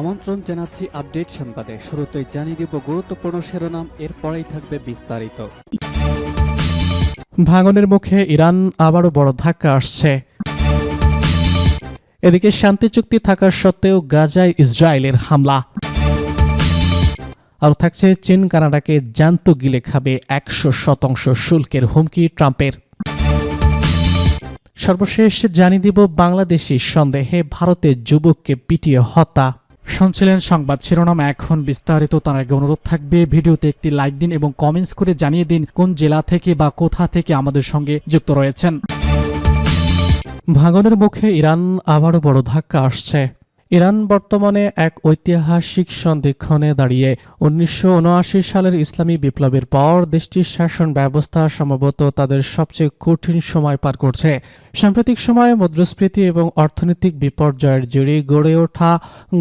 আমন্ত্রণ জানাচ্ছি আপডেট সংবাদে। শুরুতেই জানিয়ে দিব গুরুত্বপূর্ণ শিরোনাম, এরপরেই থাকবে বিস্তারিত। ভাঙনের মুখে ইরান আবারও বড় ধাক্কা আসছে। এদিকে শান্তি চুক্তি থাকা সত্ত্বেও গাজায় ইসরায়েলের হামলা। আর থাকছে চীন, কানাডাকে জ্যান্ত গিলে খাবে একশো শতাংশ শুল্কের হুমকি ট্রাম্পের। সর্বশেষ জানিয়ে দিব বাংলাদেশি সন্দেহে ভারতের যুবককে পিটিয়ে হত্যা। শুনছিলেন সংবাদ শিরোনাম। এখন বিস্তারিত তার আগে অনুরোধ থাকবে, ভিডিওতে একটি লাইক দিন এবং কমেন্টস করে জানিয়ে দিন কোন জেলা থেকে বা কোথা থেকে আমাদের সঙ্গে যুক্ত রয়েছেন। ভাঙনের মুখে ইরান আবারও বড় ধাক্কা আসছে। ইরান বর্তমানে এক ঐতিহাসিক সন্ধিক্ষণে দাঁড়িয়ে উনিশশো উনআশি সালের ইসলামী বিপ্লবের পর দেশটির শাসন ব্যবস্থা সম্ভবত তাদের সবচেয়ে কঠিন সময় পার করছে। সাম্প্রতিক সময়ে মুদ্রাস্ফীতি এবং অর্থনৈতিক বিপর্যয়ের জেরে গড়ে ওঠা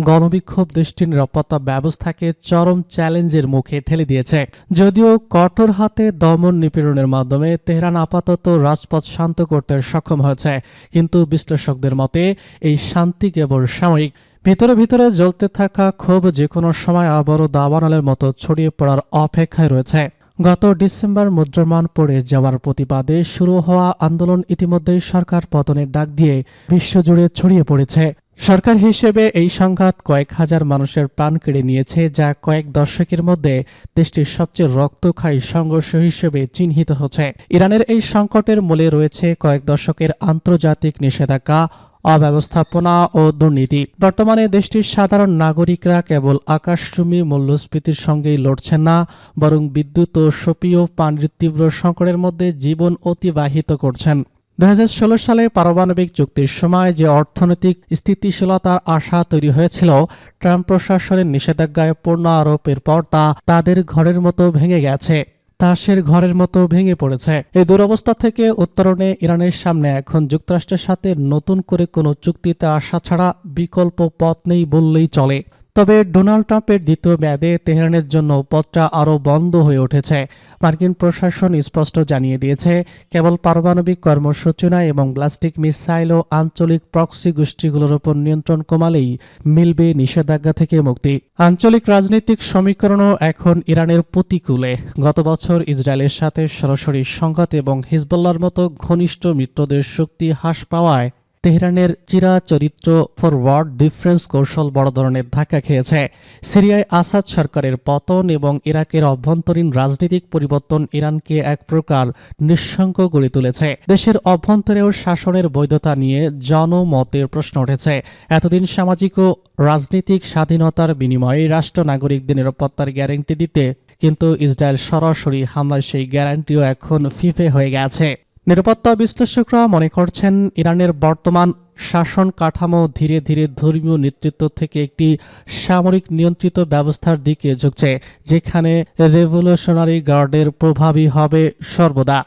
গণবিক্ষোভ দেশটির নিরাপত্তা ব্যবস্থাকে চরম চ্যালেঞ্জের মুখে ঠেলে দিয়েছে। যদিও কঠোর হাতে দমন নিপীড়নের মাধ্যমে তেহরান আপাতত রাজপথ শান্ত করতে সক্ষম হয়েছে, কিন্তু বিশ্লেষকদের মতে এই শান্তি কেবল সাময়িক ভিতরে ভিতরে জ্বলতে থাকা ক্ষোভ যে কোনো সময় আবারও দাবানলের মতো ছড়িয়ে পড়ার অপেক্ষায় রয়েছে। গত ডিসেম্বর মুদ্রমান পড়ে যাওয়ার প্রতিবাদে শুরু হওয়া আন্দোলন ইতিমধ্যেই সরকার পতনের ডাক দিয়ে বিশ্বজুড়ে ছড়িয়ে পড়েছে। সরকার হিসেবে এই সংঘাত কয়েক হাজার মানুষের প্রাণ কেড়ে নিয়েছে, যা কয়েক দশকের মধ্যে দেশটির সবচেয়ে রক্তক্ষয়ী সংঘর্ষ হিসেবে চিহ্নিত হচ্ছে। ইরানের এই সংকটের মূলে রয়েছে কয়েক দশকের আন্তর্জাতিক নিষেধাজ্ঞা অব্যবস্থাপনা ও দুর্নীতি। বর্তমানে দেশটির সাধারণ নাগরিকরা কেবল আকাশচুম্বী মূল্যস্ফীতির সঙ্গেই লড়ছেন না, বরং বিদ্যুৎ ও সপীয় পানির তীব্র সংকটের মধ্যে জীবন অতিবাহিত করছেন। দু হাজার ষোলো সালে পারমাণবিক চুক্তির সময় যে অর্থনৈতিক স্থিতিশীলতার আশা তৈরি হয়েছিল, ট্রাম্প প্রশাসনের নিষেধাজ্ঞায় পূর্ণ আরোপের পর তা তাদের ঘরের মতো ভেঙে গেছে। তাসের ঘরের মতো ভেঙে পড়েছে। এই দুরবস্থা থেকে উত্তরণে ইরানের সামনে এখন যুক্তরাষ্ট্রের সাথে নতুন করে কোনো চুক্তিতে আসা ছাড়া বিকল্প পথ নেই বললেই চলে। তবে ডোনাল্ড ট্রাম্পের দ্বিতীয় মেয়াদে তেহরানের জন্য পথটা আরও বন্ধ হয়ে উঠেছে। মার্কিন প্রশাসন স্পষ্ট জানিয়ে দিয়েছে, কেবল পারমাণবিক কর্মসূচনা এবং ব্লাস্টিক মিসাইল ও আঞ্চলিক প্রক্সি গোষ্ঠীগুলোর ওপর নিয়ন্ত্রণ কমালেই মিলবে নিষেধাজ্ঞা থেকে মুক্তি। আঞ্চলিক রাজনৈতিক সমীকরণও এখন ইরানের প্রতিকূলে। গত বছর ইসরায়েলের সাথে সরাসরি সংঘাত এবং হিজবুল্লার মতো ঘনিষ্ঠ মিত্রদের শক্তি হ্রাস পাওয়ায় তেহরানের চিরাচরিত্র ফরওয়ার্ড ডিফারেন্স কৌশল বড় ধরনের ধাক্কা খেয়েছে। সিরিয়ায় আসাদ সরকারের পতন এবং ইরাকের অভ্যন্তরীণ রাজনৈতিক পরিবর্তন ইরানকে এক প্রকার নিঃসঙ্গ গড়ে তুলেছে। দেশের অভ্যন্তরেও শাসনের বৈধতা নিয়ে জনমতের প্রশ্ন উঠেছে। এতদিন সামাজিক ও রাজনৈতিক স্বাধীনতার বিনিময়ে রাষ্ট্র নাগরিকদের নিরাপত্তার গ্যারান্টি দিতে কিন্তু ইসরায়েল সরাসরি হামলায় সেই গ্যারান্টিও এখন ফিফে হয়ে গেছে। নিরাপত্তা বিশ্লেষকরা মনে করছেন ইরানের বর্তমান শাসন কাঠামো ধীরে ধীরে ধর্মীয় নেতৃত্ব থেকে একটি সামরিক নিয়ন্ত্রিত ব্যবস্থার দিকে ঝুঁকছে যেখানে রেভলিউশনারি গার্ডের প্রভাবই হবে সর্বদা।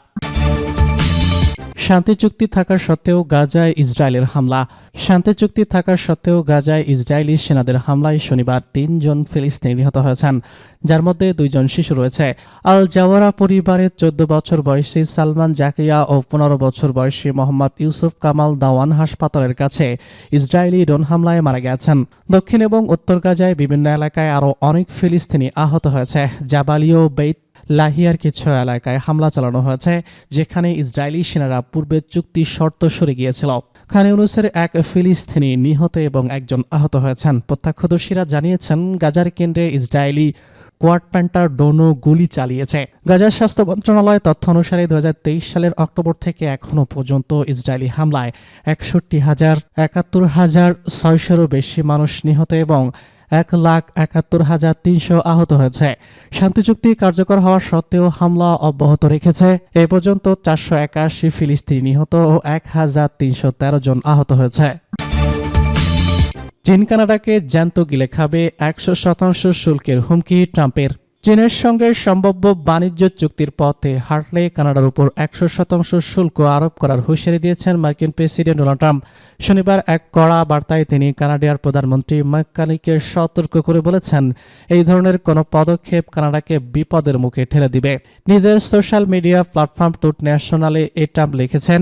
শান্তি চুক্তি থাকা সত্ত্বেও গাজায় ইসরায়েলের হামলা। শান্তি চুক্তি থাকা সত্ত্বেও গাজায় ইসরায়েলি সেনাদের হামলায় শনিবার তিনজন ফিলিস্তিনি নিহত হয়েছেন, যার মধ্যে দুইজন শিশু রয়েছে। আল জাওয়ারা পরিবারের চোদ্দ বছর বয়সী সালমান জাকিয়া ও পনেরো বছর বয়সী মোহাম্মদ ইউসুফ কামাল দাওয়ান হাসপাতালের কাছে ইসরায়েলি ড্রোন হামলায় মারা গেছেন দক্ষিণ এবং উত্তর গাজায় বিভিন্ন এলাকায় আরও অনেক ফিলিস্তিনি আহত হয়েছে। জাবালিও বেইত লাহিয়ার কিছু এলাকায় হামলা চালানো হয়েছে, যেখানে ইসরায়েলি সেনারা পূর্বে চুক্তি শর্ত সরে গিয়েছিল। খান ইউনুসের এক ফিলিস্তিনি নিহত এবং একজন আহত হয়েছেন। প্রত্যক্ষদর্শীরা জানিয়েছেন, গাজার কেন্দ্রে ইসরায়েলি কোয়াড প্যান্টার ডোনো গুলি চালিয়েছে। গাজার স্বাস্থ্য মন্ত্রণালয় তথ্য অনুসারে দু হাজার তেইশ সালের অক্টোবর থেকে এখনও পর্যন্ত ইসরায়েলি হামলায় একষট্টি হাজার একাত্তর হাজার ছয়শোরও বেশি মানুষ নিহত এবং এক লাখ একাত্তর হাজার তিনশো আহত হয়েছে। শান্তি চুক্তি কার্যকর হওয়া সত্ত্বেও হামলা অব্যাহত রেখেছে। এ পর্যন্ত চারশো একাশি ফিলিস্তিনি নিহত ও এক হাজার তিনশো তেরো জন আহত হয়েছে। চীন কানাডাকে জ্যান্ত গিলে খাবে একশো শতাংশ শুল্কের হুমকি ট্রাম্পের। চীনের সঙ্গে সম্ভাব্য বাণিজ্য চুক্তির পথে হাঁটলে কানাডার উপর একশো শতাংশ শুল্ক আরোপ করার হুঁশিয়ারি দিয়েছেন মার্কিন প্রেসিডেন্ট ডোনাল্ড ট্রাম্প। শনিবার এক কড়া বার্তায় তিনি কানাডিয়ার প্রধানমন্ত্রী মাইকানিকে সতর্ক করে বলেছেন, এই ধরনের কোনো পদক্ষেপ কানাডাকে বিপদের মুখে ঠেলে দিবে। নিজের সোশ্যাল মিডিয়া প্ল্যাটফর্ম টুট ন্যাশনালে এ ট্রাম্প লিখেছেন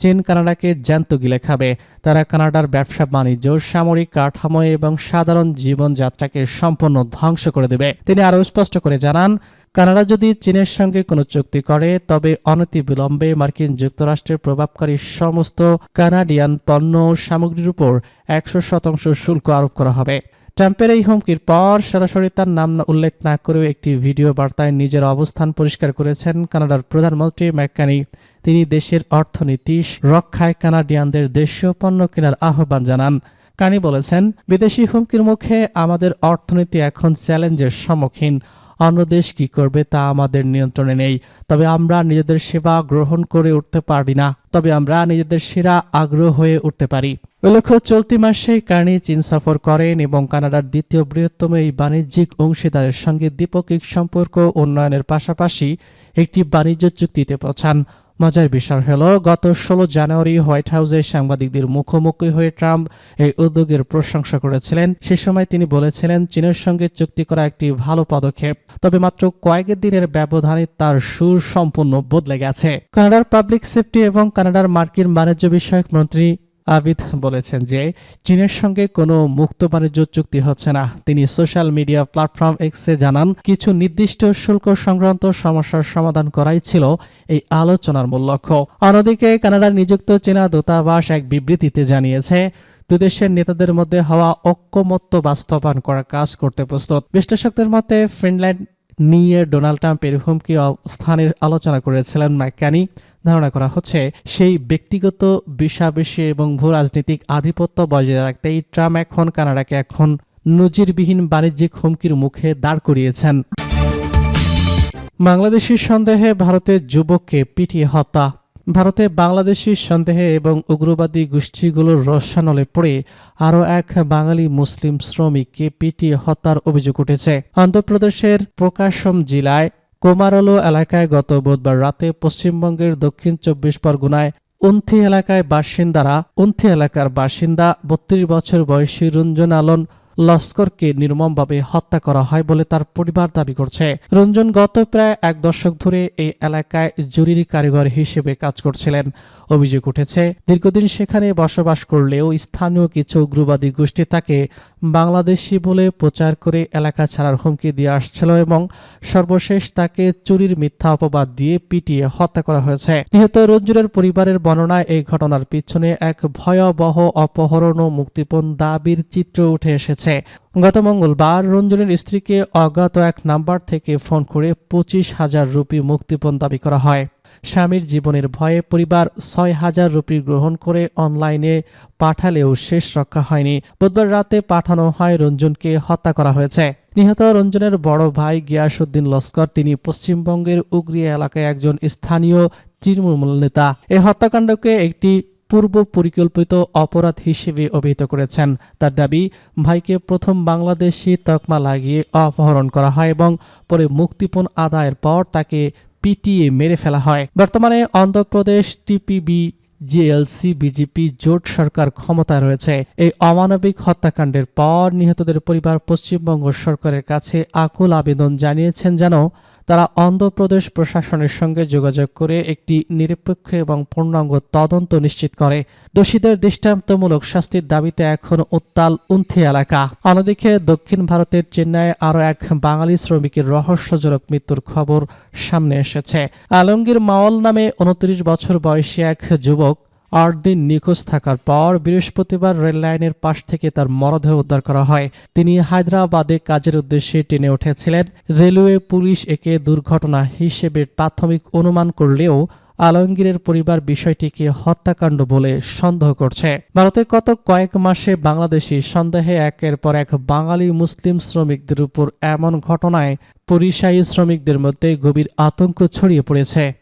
চীন কানাডাকে জ্যান্ত গিলে খাবে। তারা কানাডার ব্যবসা বাণিজ্য, সামরিক কাঠামো এবং সাধারণ জীবনযাত্রাকে সম্পূর্ণ ধ্বংস করে দেবে। তিনি আরও স্পষ্ট করে জানান, কানাডা যদি চীনের সঙ্গে কোনো চুক্তি করে, তবে অনতিবিলম্বে মার্কিন যুক্তরাষ্ট্রের প্রভাবকারী সমস্ত কানাডিয়ান পণ্য সামগ্রীর উপর একশো শতাংশ শুল্ক আরোপ করা হবে। ট্রাম্পের এই হুমকির পর সরাসরি তার নাম উল্লেখ না করেও একটি ভিডিও বার্তায় নিজের অবস্থান পরিষ্কার করেছেন কানাডার প্রধানমন্ত্রী ম্যাকানি তিনি দেশের অর্থনীতি, রক্ষায় কানাডিয়ানদের দেশীয় পণ্য কেনার আহ্বান জানান। কানি বলেছেন, বিদেশি হুমকির মুখে আমাদের অর্থনীতি এখন চ্যালেঞ্জের সম্মুখীন। অন্য দেশ কি করবে তা আমাদের নিয়ন্ত্রণে নেই। তবে আমরা নিজেদের সেবা গ্রহণ করে উঠতে পারি না। তবে আমরা নিজেদের সেরা আগ্রহ হয়ে উঠতে পারি। উল্লেখ্য চলতি মাসে কার্নি চীন সফর করেন এবং কানাডার দ্বিতীয় বৃহত্তম এই বাণিজ্যিক অংশীদারের সঙ্গে দ্বিপক্ষিক সম্পর্ক উন্নয়নের পাশাপাশি একটি বাণিজ্য চুক্তিতে পৌঁছান। মজার বিষয় হল, গত ষোলো জানুয়ারি হোয়াইট হাউসে সাংবাদিকদের মুখোমুখি হয়ে ট্রাম্প এই উদ্যোগের প্রশংসা করেছিলেন। সে সময় তিনি বলেছিলেন, চীনের সঙ্গে চুক্তি করা একটি ভালো পদক্ষেপ, তবে মাত্র কয়েক দিনের ব্যবধানে তার সুর সম্পূর্ণ বদলে গেছে। কানাডার পাবলিক সেফটি এবং কানাডার মার্কিন বাণিজ্য বিষয়ক মন্ত্রী আবিদ বলেছেন যে, চীনের সঙ্গে কোনো মুক্ত বাণিজ্য চুক্তি হচ্ছে না। তিনি সোশ্যাল মিডিয়া প্ল্যাটফর্ম এক্সে জানান, কিছু নির্দিষ্ট শুল্ক সংক্রান্ত সমস্যার সমাধান করাই ছিল এই আলোচনার মূল লক্ষ্য। অন্যদিকে, কানাডার নিযুক্ত চীনা দূতাবাস এক বিবৃতিতে জানিয়েছে দুদেশের নেতাদের মধ্যে হওয়া ঐক্যমত্য বাস্তবায়ন করার কাজ করতে প্রস্তুত। বিশ্লেষকদের মতে, ফিনল্যান্ড নিয়ে ডোনাল্ড ট্রাম্পের হুমকি অবস্থানের আলোচনা করেছিলেন ম্যাকানি ধারণা করা হচ্ছে, সেই ব্যক্তিগত বিষাবেশি এবং ভূ রাজনৈতিক আধিপত্য বজায় রাখতে এই ট্রাম্প এখন কানাডাকে এখন নজিরবিহীন বাণিজ্যিক হুমকির মুখে দাঁড় করিয়েছেন। বাংলাদেশের সন্দেহে ভারতের যুবককে পিটিয়ে হত্যা। ভারতে বাংলাদেশি সন্দেহে এবং উগ্রবাদী গোষ্ঠীগুলোর রসানলে পড়ে আরও এক বাঙালি মুসলিম শ্রমিককে পিটিয়ে হত্যার অভিযোগ উঠেছে। অন্ধ্রপ্রদেশের প্রকাশম জেলায় কোমারলো এলাকায় গত বুধবার রাতে পশ্চিমবঙ্গের দক্ষিণ চব্বিশ পরগনায় উন্থি এলাকায় বাসিন্দারা, উন্থি এলাকার বাসিন্দা, বত্রিশ বছর বয়সী রঞ্জন আলন লস্করকে নির্মমভাবে হত্যা করা হয় বলে তার পরিবার দাবি করছে। রঞ্জন গত প্রায় এক দশক ধরে এই এলাকায় জরুরি কারিগর হিসেবে কাজ করছিলেন। অভিযোগ উঠেছে, দীর্ঘদিন সেখানে বসবাস করলেও স্থানীয় কিছু উগ্রবাদী গোষ্ঠী তাকে বাংলাদেশি বলে প্রচার করে এলাকা ছাড়ার হুমকি দিয়ে আসছিল এবং সর্বশেষ তাকে চুরির মিথ্যা অপবাদ দিয়ে পিটিয়ে হত্যা করা হয়েছে। নিহত রঞ্জুরের পরিবারের বর্ণনায় এই ঘটনার পিছনে এক ভয়াবহ অপহরণ ও মুক্তিপণ দাবির চিত্র উঠে এসেছে। গত মঙ্গলবার রঞ্জনের স্ত্রীকে অজ্ঞাত এক নাম্বার থেকে ফোন করে পঁচিশ হাজার রুপি মুক্তিপণ দাবি করা হয়। স্বামীর জীবনের ভয়ে পরিবার ছয় হাজার রুপি গ্রহণ করে অনলাইনে পাঠালেও শেষ রক্ষা হয়নি। বুধবার রাতে পাঠানো হয় রঞ্জনকে হত্যা করা হয়েছে। নিহত রঞ্জনের বড় ভাই গিয়াসুদ্দিন লস্কর, তিনি পশ্চিমবঙ্গের উগরিয়া এলাকায় একজন স্থানীয় তৃণমূল নেতা। এই হত্যাকাণ্ডকে একটি পূর্ব পরিকল্পিত অপরাধ হিসেবে অভিহিত করেছেন। তার দাবি, ভাইকে প্রথম বাংলাদেশি তকমা লাগিয়ে অপহরণ করা হয় এবং পরে মুক্তিপণ আদায়ের পর তাকে পিটিয়ে মেরে ফেলা হয়। বর্তমানে অন্ধ্রপ্রদেশ টিপিবি, জেএলসি, বিজেপি জোট সরকার ক্ষমতায় রয়েছে। এই অমানবিক হত্যাকাণ্ডের পর নিহতদের পরিবার পশ্চিমবঙ্গ সরকারের কাছে আকুল আবেদন জানিয়েছেন যেন তারা অন্ধ্রপ্রদেশ প্রশাসনের সঙ্গে যোগাযোগ করে একটি নিরপেক্ষ এবং পূর্ণাঙ্গ তদন্ত নিশ্চিত করে। দোষীদের দৃষ্টান্তমূলক শাস্তির দাবিতে এখন উত্তাল উন্থি এলাকা। অন্যদিকে দক্ষিণ ভারতের চেন্নাইয়ে আরও এক বাঙালি শ্রমিকের রহস্যজনক মৃত্যুর খবর সামনে এসেছে। আলমগীর মাওয়াল নামে উনত্রিশ বছর বয়সী এক যুবক আট দিন নিখোঁজ থাকার পর বৃহস্পতিবার রেল লাইনের পাশ থেকে তার মরদেহ উদ্ধার করা হয়। তিনি হায়দ্রাবাদে কাজের উদ্দেশ্যে টেনে উঠেছিলেন। রেলওয়ে পুলিশ একে দুর্ঘটনা হিসেবে প্রাথমিক অনুমান করলেও আলমগীরের পরিবার বিষয়টিকে হত্যাকাণ্ড বলে সন্দেহ করছে। ভারতে গত কয়েক মাসে বাংলাদেশি সন্দেহে একের পর এক বাঙালি মুসলিম শ্রমিকদের উপর এমন ঘটনায় পরিযায়ী শ্রমিকদের মধ্যে গভীর আতঙ্ক ছড়িয়ে পড়েছে।